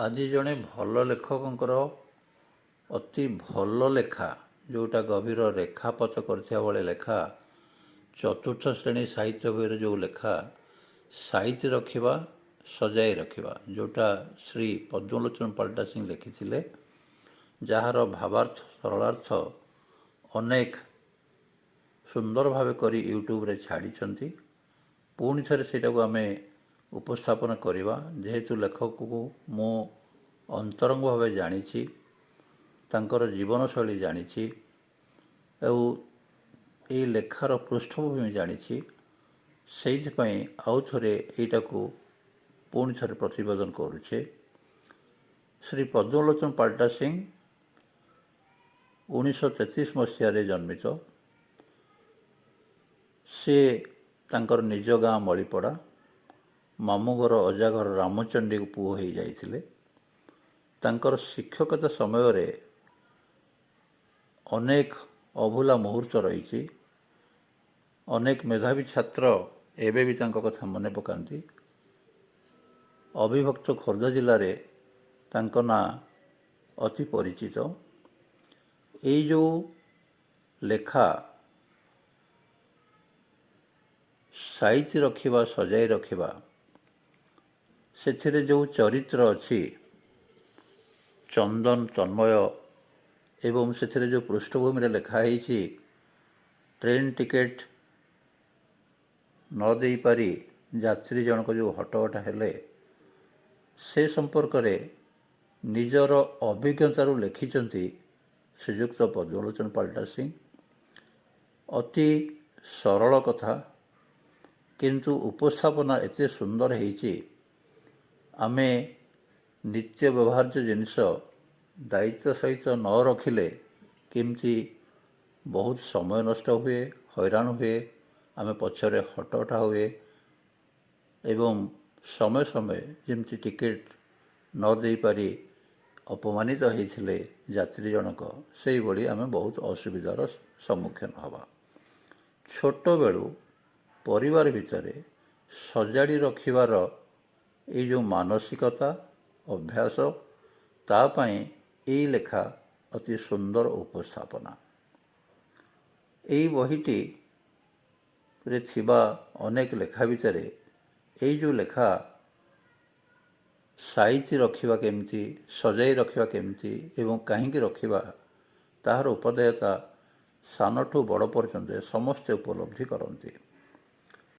ଆଜି ଜଣେ ଭଲ ଲେଖକଙ୍କର ଅତି ଭଲ ଲେଖା ଯେଉଁଟା ଗଭୀର ରେଖାପଥ କରିଥିବା ଭଳି ଲେଖା ଚତୁର୍ଥ ଶ୍ରେଣୀ ସାହିତ୍ୟ ବହିରେ ଯେଉଁ ଲେଖା ସାଇତି ରଖିବା ସଜାଇ ରଖିବା ଯେଉଁଟା ଶ୍ରୀ ପଦ୍ମଲୋଚନ ପାଲ୍ଟା ସିଂ ଲେଖିଥିଲେ ଯାହାର ଭାବାର୍ଥ ସରଳାର୍ଥ ଅନେକ ସୁନ୍ଦର ଭାବେ କରି ୟୁଟ୍ୟୁବରେ ଛାଡ଼ିଛନ୍ତି। ପୁଣି ଥରେ ସେଇଟାକୁ ଆମେ ଉପସ୍ଥାପନ କରିବା। ଯେହେତୁ ଲେଖକକୁ ମୁଁ ଅନ୍ତରଙ୍ଗ ଭାବେ ଜାଣିଛି ତାଙ୍କର ଜୀବନଶୈଳୀ ଜାଣିଛି ଆଉ ଏଇ ଲେଖାର ପୃଷ୍ଠଭୂମି ଜାଣିଛି ସେଇଥିପାଇଁ ଆଉ ଥରେ ଏଇଟାକୁ ପୁଣି ଥରେ ପ୍ରତିବେଦନ କରୁଛେ। ଶ୍ରୀ ପଦ୍ମଲୋଚନ ପାଲ୍ଟା ସିଂ ଉଣେଇଶହ ତେତିଶ ମସିହାରେ ଜନ୍ମିତ। ସେ ତାଙ୍କର ନିଜ ଗାଁ ମଳିପଡ଼ା। ମାମୁଁ ଘର ଅଜା ଘର ରାମଚଣ୍ଡୀ ପୁଅ ହୋଇଯାଇଥିଲେ ତାଙ୍କର ଶିକ୍ଷକତା ସମୟରେ ଅନେକ ଅଭୁଲା ମୁହୂର୍ତ୍ତ ରହିଛି। ଅନେକ ମେଧାବୀ ଛାତ୍ର ଏବେ ବି ତାଙ୍କ କଥା ମନେ ପକାନ୍ତି। ଅବିଭକ୍ତ ଖୋର୍ଦ୍ଧା ଜିଲ୍ଲାରେ ତାଙ୍କ ନାଁ ଅତି ପରିଚିତ। ଏଇ ଯେଉଁ ଲେଖା ସାଇତି ରଖିବା ସଜାଇ ରଖିବା ସେଥିରେ ଯେଉଁ ଚରିତ୍ର ଅଛି ଚନ୍ଦନ ତନ୍ମୟ ଏବଂ ସେଥିରେ ଯେଉଁ ପୃଷ୍ଠଭୂମିରେ ଲେଖା ହେଇଛି ଟ୍ରେନ୍ ଟିକେଟ୍ ନ ଦେଇପାରି ଯାତ୍ରୀ ଜଣକ ଯେଉଁ ହଟହଟା ହେଲେ ସେ ସମ୍ପର୍କରେ ନିଜର ଅଭିଜ୍ଞତାରୁ ଲେଖିଛନ୍ତି ଶ୍ରୀଯୁକ୍ତ ପଦ୍ମଲୋଚନ ପାଲ୍ଟା ସିଂ। ଅତି ସରଳ କଥା କିନ୍ତୁ ଉପସ୍ଥାପନା ଏତେ ସୁନ୍ଦର ହେଇଛି ଆମେ ନିତ୍ୟ ବ୍ୟବହାର୍ଯ୍ୟ ଜିନିଷ ଦାୟିତ୍ୱ ସହିତ ନ ରଖିଲେ କେମିତି ବହୁତ ସମୟ ନଷ୍ଟ ହୁଏ ହଇରାଣ ହୁଏ ଆମେ ପଛରେ ହଟହଟା ହୁଏ ଏବଂ ସମୟ ସମୟ ଯେମିତି ଟିକେଟ୍ ନ ଦେଇପାରି ଅପମାନିତ ହେଇଥିଲେ ଯାତ୍ରୀ ଜଣକ ସେଇଭଳି ଆମେ ବହୁତ ଅସୁବିଧାର ସମ୍ମୁଖୀନ ହେବା। ଛୋଟବେଳୁ ପରିବାର ଭିତରେ ସଜାଡ଼ି ରଖିବାର ଏଇ ଯେଉଁ ମାନସିକତା ଅଭ୍ୟାସ ତା ପାଇଁ ଏଇ ଲେଖା ଅତି ସୁନ୍ଦର ଉପସ୍ଥାପନା। ଏଇ ବହିଟିରେ ଥିବା ଅନେକ ଲେଖା ଭିତରେ ଏଇ ଯେଉଁ ଲେଖା ସାଇତି ରଖିବା କେମିତି ସଜାଇ ରଖିବା କେମିତି ଏବଂ କାହିଁକି ରଖିବା ତାହାର ଉପଦେୟତା ସାନଠୁ ବଡ଼ ପର୍ଯ୍ୟନ୍ତ ସମସ୍ତେ ଉପଲବ୍ଧି କରନ୍ତି।